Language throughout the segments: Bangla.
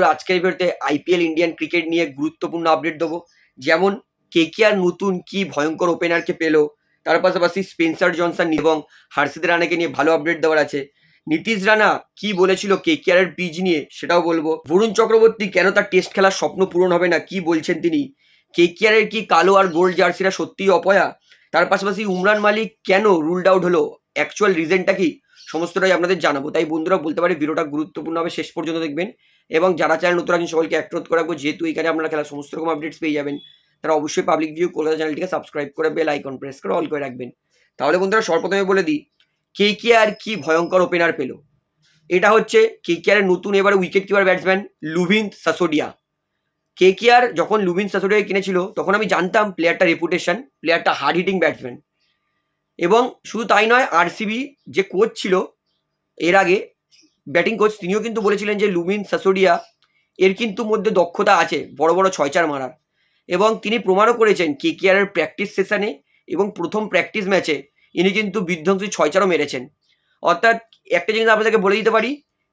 বন্ধুরা, আজকের ভিডিওতে আইপিএল ইন্ডিয়ান ক্রিকেট নিয়ে গুরুত্বপূর্ণ আপডেট দেবো। যেমন কেকেআর নতুন কি ভয়ঙ্কর ওপেনারকে পেল, তার পাশাপাশি স্পেন্সার জনসন এবং হার্ষিদ রানাকে নিয়ে ভালো আপডেট দেওয়ার আছে। নীতিশ রানা কি বলেছিল কেকেআর এর পিচ নিয়ে, সেটাও বলব। বরুণ চক্রবর্তী কেন তার টেস্ট খেলার স্বপ্ন পূরণ হবে না, কি বলছেন তিনি? কেকেআর এর কি কালো আর গোল্ড জার্সিরা সত্যিই অপয়া? তার পাশাপাশি উমরান মালিক কেন রুলড আউট হলো? অ্যাকচুয়াল রিজনটা কি? সমস্তটাই আপনাদের জানাব। তাই বন্ধুরা, বলতে পারি, ভিডিওটা গুরুত্বপূর্ণ হবে। শেষ পর্যন্ত দেখবেন। এবং যারা চ্যানেল নতুন আছেন, সকলকে অ্যাক্রোধ করে রাখব। যেহেতু এখানে আপনারা খেলার সমস্ত রকম আপডেটস পেয়ে যাবেন, তারা অবশ্যই পাবলিক ভিউ কলকাতা চ্যানেলটিকে সাবস্ক্রাইব করে বেল আইকন প্রেস করে অল করে রাখবেন। তাহলে বন্ধুরা, সর্বপ্রথমে বলে দিই কে কে আর কি ভয়ঙ্কর ওপেনার পেল? এটা হচ্ছে কে কে আর নতুন এবারে wicket keeper batsman Luvnith Sisodia. কে কে আর যখন লুভিন সাসোডিয়া কিনেছিল, তখন আমি জানতাম প্লেয়ারটা রেপুটেশন প্লেয়ারটা হার্ড হিটিং ব্যাটসম্যান এবং শুধু তাই নয় আরসিবি যে কোচ ছিল, এর আগে ব্যাটিং কোচ তিনিও কিন্তু বলেছিলেন যে লুমিন সাসোডিয়া এর কিন্তু মধ্যে দক্ষতা আছে, বড় বড় ছয় চার মারার। এবং তিনি প্রমাণও করেছেন কে কে আর প্র্যাকটিস সেশনে এবং প্রথম প্র্যাকটিস ম্যাচে ইনি কিন্তু বিধ্বংসী ছয় চারও মেরেছেন। অর্থাৎ একটা জিনিস আপনাদেরকে বলে দিতে পারি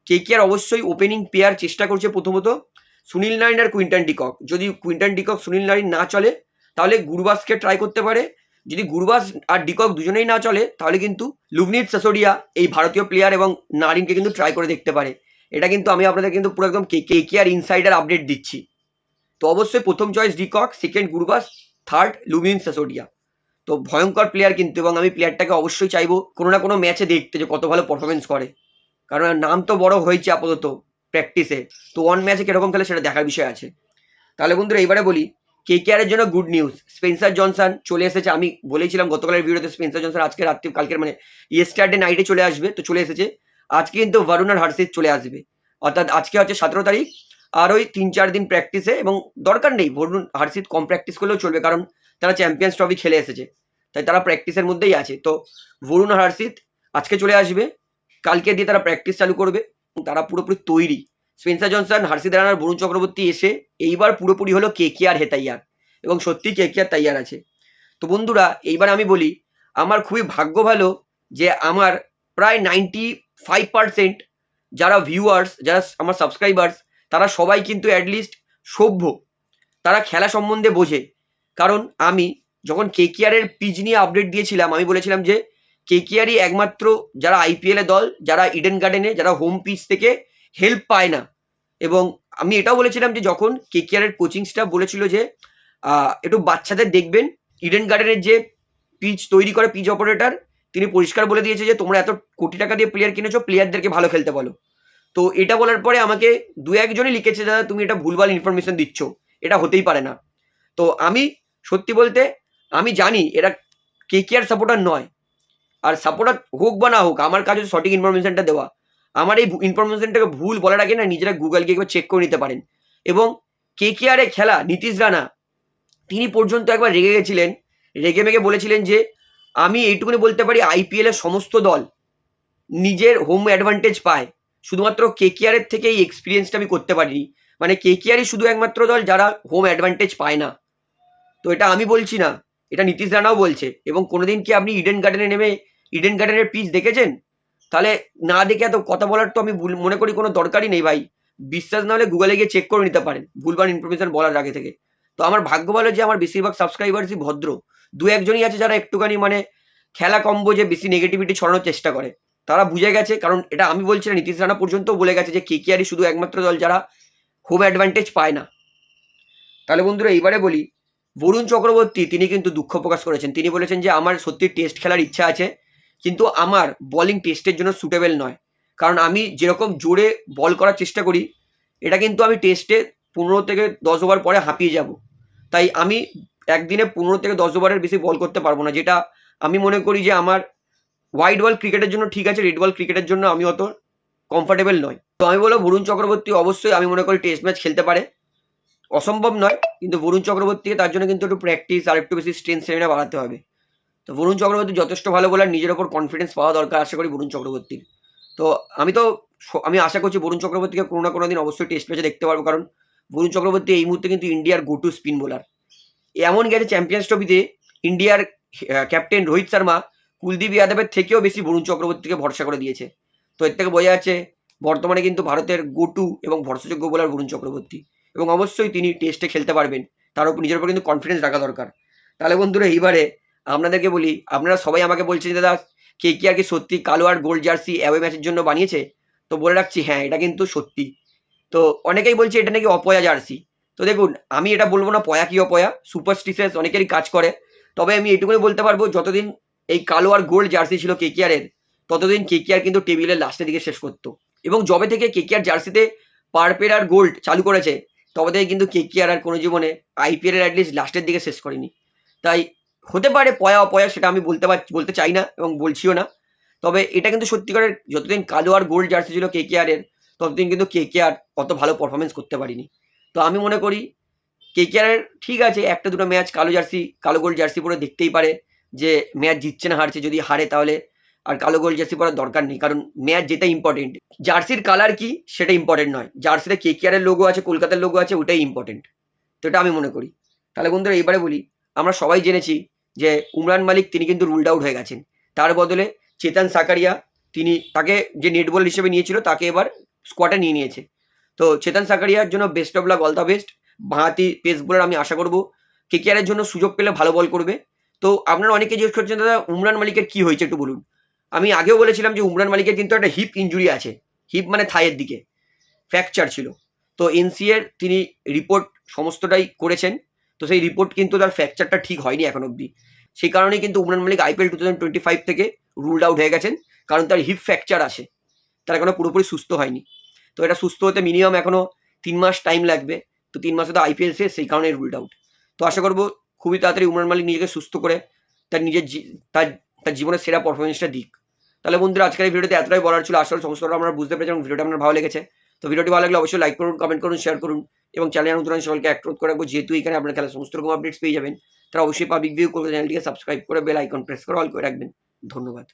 কে কে আর অবশ্যই ওপেনিং পেয়ার চেষ্টা করছে প্রথমত সুনীল নারিন আর কুইন্টন ডিকক। যদি Quinton de Kock Sunil Narine না চলে, তাহলে গুরবাসকে ট্রাই করতে পারে যদি গুরবাস আর ডিকক দুজনেই না চলে, তাহলে কিন্তু লুবনিত সাসোডিয়া এই ভারতীয় প্লেয়ার এবং নারিনকে কিন্তু ট্রাই করে দেখতে পারে। এটা কিন্তু আমি আপনাদের কিন্তু পুরো একদম কে কে আর ইনসাইডার আপডেট দিচ্ছি। তো অবশ্যই প্রথম choice de Kock second Gurbaz third Luvnith Sisodia. তো ভয়ঙ্কর প্লেয়ার কিন্তু এবং আমি প্লেয়ারটাকে অবশ্যই চাইব কোনো না কোনো ম্যাচে দেখতে যে কত ভালো পারফরমেন্স করে। কারণ নাম তো বড় হয়েছে আপাতত প্র্যাকটিসে তো ওয়ান ম্যাচে কীরকম খেলে সেটা দেখার বিষয় আছে। তাহলে বন্ধুরা, এইবারে বলি কে কে এর জন্য গুড নিউজ স্পেন্সার জনসন চলে এসেছে। আমি বলেছিলাম গতকালের ভিডিওতে স্পেন্সার জনসন আজকে রাত্রি, কালকের মানে ইয়েস্টারডে নাইটে চলে আসবে, তো চলে এসেছে। আজকে কিন্তু বরুণ আর হার্ষিত চলে আসবে। অর্থাৎ আজকে হচ্ছে সতেরো তারিখ। আর ওই তিন চার দিন প্র্যাকটিসে এবং দরকার নেই বরুণ হার্ষিত কম প্র্যাকটিস করলেও চলবে, কারণ তারা চ্যাম্পিয়ন্স ট্রফি খেলে এসেছে। তাই তারা প্র্যাকটিসের মধ্যেই আছে। তো বরুণ আর হার্ষিত আজকে চলে আসবে। কালকে দিয়ে তারা প্র্যাকটিস চালু করবে। তারা পুরোপুরি তৈরি। স্পেন্সার জনসন হার্ষিত রানার বরুণ চক্রবর্তী এসে এইবার পুরোপুরি হলো কে কে আর হেতাইয়ার এবং সত্যি কে কে আর তাইয়ার আছে। তো বন্ধুরা, এইবার আমি বলি, আমার খুবই ভাগ্য ভালো যে আমার প্রায় নাইনটি ফাইভ পার্সেন্ট যারা ভিউয়ার্স যারা আমার সাবস্ক্রাইবার্স তারা সবাই কিন্তু অ্যাটলিস্ট সভ্য। তারা খেলা সম্বন্ধে বোঝে। কারণ আমি যখন কে কেকিআরের পিচ নিয়ে আপডেট দিয়েছিলাম, আমি বলেছিলাম যে কে কেকিআরই একমাত্র যারা আইপিএলে দল, যারা ইডেন গার্ডেনে যারা হোম পিচ থেকে হেল্প পায় না। এবং আমি এটাও বলেছিলাম যে যখন কে কেকিআরের কোচিং স্টাফ বলেছিল যে একটু বাচ্চাদের দেখবেন ইডেন গার্ডেনের যে পিচ তৈরি করে পিচ অপারেটর তিনি পরিষ্কার বলে দিয়েছে যে, তোমরা এত কোটি টাকা দিয়ে প্লেয়ার কিনেছো প্লেয়ারদেরকে ভালো খেলতে বলো। তো এটা বলার পরে আমাকে দু একজনই লিখেছে, দাদা, তুমি এটা ভুলভাল ইনফরমেশন দিচ্ছ। এটা হতেই পারে না। তো আমি সত্যি বলতে, আমি জানি এরা কে কে আর সাপোর্টার নয়। আর সাপোর্টার হোক বা না হোক, আমার কাজ হচ্ছে সঠিক ইনফরমেশনটা দেওয়া। আমার এই ইনফরমেশনটাকে ভুল বলার আগে না নিজেরা গুগল গিয়ে একবার চেক করে নিতে পারেন। এবং কে কে আরে খেলা, নীতিশ রানা, তিনি পর্যন্ত একবার রেগে গেছিলেন। রেগে মেগে বলেছিলেন যে, আমি এইটুকুনি বলতে পারি আইপিএলের সমস্ত দল নিজের হোম অ্যাডভান্টেজ পায়। শুধুমাত্র কেকেআরের থেকে এই এক্সপিরিয়েন্সটা আমি করতে পারিনি। মানে কেকেআরই শুধু একমাত্র দল যারা হোম অ্যাডভান্টেজ পায় না। তো এটা আমি বলছি না, এটা নীতিশ রানাও বলছে। এবং কোনোদিন কি আপনি ইডেন গার্ডেনে নেমে ইডেন গার্ডেনের পিচ দেখেছেন? তাহলে না দেখে এত কথা বলার তো আমি মনে করি কোনো দরকারই নেই ভাই। বিশ্বাস না হলে গুগলে গিয়ে চেক করে নিতে পারেন, ভুলভাল ইনফরমেশন বলার আগে থেকে। তো আমার ভাগ্য ভালো যে আমার বেশিরভাগ সাবস্ক্রাইবার্সই ভদ্র। দু একজনই আছে যারা একটুখানি মানে খেলা কম বোঝে, বেশি নেগেটিভিটি ছড়ানোর চেষ্টা করে। তারা বুঝে গেছে, কারণ এটা আমি বলছি না, নীতিশ রানা পর্যন্তও বলে গেছে যে কেকেআরই শুধু একমাত্র দল যারা হোম অ্যাডভান্টেজ পায় না। তাহলে বন্ধুরা এইবারে বলি, বরুণ চক্রবর্তী, তিনি কিন্তু দুঃখ প্রকাশ করেছেন। তিনি বলেছেন যে আমার সত্যি টেস্ট খেলার ইচ্ছা আছে। কিন্তু আমার বলিং টেস্টের জন্য সুটেবল নয়। কারণ আমি যেরকম জোরে বল করার চেষ্টা করি, এটা কিন্তু আমি টেস্টে পনেরো থেকে দশ ওভার পরে হাঁপিয়ে যাব। তাই আমি একদিনে পনেরো থেকে দশ ওভারের বেশি বল করতে পারব না, যেটা আমি মনে করি যে আমার হোয়াইট বল ক্রিকেটের জন্য ঠিক আছে রেড বল ক্রিকেটের জন্য আমি অত কমফর্টেবল নয় তো আমি বলব বরুণ চক্রবর্তী অবশ্যই আমি মনে করি টেস্ট ম্যাচ খেলতে পারে। অসম্ভব নয়, কিন্তু বরুণ চক্রবর্তীকে তার জন্য কিন্তু একটু প্র্যাকটিস আর একটু বেশি স্ট্রেন্থ সেমিনা বাড়াতে হবে। তো বরুণ চক্রবর্তী যথেষ্ট ভালো বলার নিজের ওপর কনফিডেন্স পাওয়া দরকার, আশা করি বরুণ চক্রবর্তীর। তো আমি তো আমি আশা করছি বরুণ চক্রবর্তীকে কোনো না কোনো দিন অবশ্যই টেস্ট ম্যাচে দেখতে পারব, কারণ বরুণ চক্রবর্তী এই মুহূর্তে কিন্তু ইন্ডিয়ার গো টু স্পিন বোলার এমন গেছে চ্যাম্পিয়ন্স ট্রফিতে ইন্ডিয়ার ক্যাপ্টেন রোহিত শর্মা কুলদীপ যাদবের থেকেও বেশি বরুণ চক্রবর্তীকে ভরসা করে দিয়েছে। তো এর থেকে বোঝা যাচ্ছে বর্তমানে কিন্তু ভারতের গোটু এবং ভরসাযোগ্য বোলার বরুণ চক্রবর্তী। এবং অবশ্যই তিনি টেস্টে খেলতে পারবেন, তার উপর নিজের উপর কিন্তু কনফিডেন্স রাখা দরকার। তাহলে বন্ধুরা, এইবারে আপনাদেরকে বলি, আপনারা সবাই আমাকে বলছেন দাদা, কে কে আর কি সত্যি কালো আর গোল্ড জার্সি অ্যাওয়ে ম্যাচের জন্য বানিয়েছে? তো বলে রাখছি হ্যাঁ এটা কিন্তু সত্যি। তো অনেকেই বলছে এটা নাকি অপয়া জার্সি তো দেখুন, আমি এটা বলব না, পয়া কি অপয়া? সুপারস্টিসিয়াস অনেকেরই কাজ করে। তবে আমি এটুকুনি বলতে পারব, যতদিন এই কালো আর গোল্ড জার্সি ছিল কেকিআরের ততদিন কেকিআর কিন্তু টেবিলের লাস্টের দিকে শেষ করতো। এবং জবে থেকে কেকিআর জার্সিতে পার্পের আর গোল্ড চালু করেছে, তবে থেকে কিন্তু কেকিআর আর কোনো জীবনে আইপিএল আইপিএলের অ্যাটলিস্ট লাস্টের দিকে শেষ করেনি। তাই হতে পারে পয়া অপয়া সেটা আমি বলতে পার, বলতে চাই না এবং বলছিও না। তবে এটা কিন্তু সত্যিকারের যতদিন কালো আর গোল্ড জার্সি ছিল কেকেআরের ততদিন কিন্তু কে কে আর অত ভালো পারফরমেন্স করতে পারিনি। তো আমি মনে করি কেকেআরের ঠিক আছে, একটা দুটো ম্যাচ কালো জার্সি কালো গোল্ড জার্সি পরে দেখতেই পারে যে ম্যাচ জিতছে না, হারছে, যদি হারে তাহলে আর কালো গোল্ড জার্সি পরার দরকার নেই। কারণ ম্যাচ যেটা ইম্পর্টেন্ট জার্সির কালার কি সেটা ইম্পর্টেন্ট নয়। জার্সিতে কেকেআরের লোগো আছে, কলকাতার লোগো আছে, ওটাই ইম্পর্টেন্ট তো এটা আমি মনে করি। তাহলে বন্ধুরা এবারে বলি, আমরা সবাই জেনেছি যে উমরান মালিক তিনি কিন্তু রুলড আউট হয়ে গেছেন। তার বদলে চেতন সাকারিয়া তিনি তাকে যে নেট বল হিসেবে নিয়েছিল, তাকে এবার স্কোয়াডে নিয়ে নিয়েছে। তো চেতন সাকারিয়ার জন্য best of luck all the best বাঁহাতি পেস বোলার আমি আশা করব কেকেআরের জন্য সুযোগ পেলে ভালো বল করবে। তো আপনারা অনেকে জিজ্ঞেস করছেন, দাদা, উমরান মালিকের কি হয়েছে একটু বলুন? আমি আগেও বলেছিলাম যে উমরান মালিকের কিন্তু একটা হিপ ইঞ্জুরি আছে। হিপ মানে থাইয়ের দিকে। ফ্র্যাকচার ছিল। তো এনসিএর তিনি রিপোর্ট সমস্তটাই করেছেন। তো সেই রিপোর্ট কিন্তু তার ফ্র্যাকচারটা ঠিক হয়নি এখন অব্দি। সেই কারণেই কিন্তু Umran Malik IPL two thousand twenty five থেকে রুলড আউট হয়ে গেছেন, কারণ তার হিপ ফ্র্যাকচার আছে। তার এখনও পুরোপুরি সুস্থ হয়নি। তো এটা সুস্থ হতে মিনিমাম এখনও তিন মাস টাইম লাগবে। তো তিন মাসে তো আইপিএল শেষ, সেই কারণে রুলড আউট তো আশা করব খুবই তাড়াতাড়ি উমরান মালিক নিজেকে সুস্থ করে তার নিজের তার তার জীবনের সেরা পারফরমেন্সটা দিক। তাহলে বন্ধুরা, আজকের এই ভিডিওতে এতটাই বলার ছিল। আসলে সমস্তটা আমরা বুঝতে পেরেছি এবং ভিডিওটা আপনার ভালো লেগেছে। তো ভিডিওটি ভালো লাগলে অবশ্যই লাইক করুন কমেন্ট করুন শেয়ার করুন এবং চ্যানেল নতুন সকলকে অ্যাক্রোধ করে রাখব। যেহেতু এখানে আপনার খেলা সমস্ত রকম আপডেটস পেয়ে যাবেন, তারা অবশ্যই পাবলিক ভিউ করবে চ্যানেলটিকে সাবস্ক্রাইব করে বেল আইকন প্রেস করে অল করে রাখবেন। ধন্যবাদ।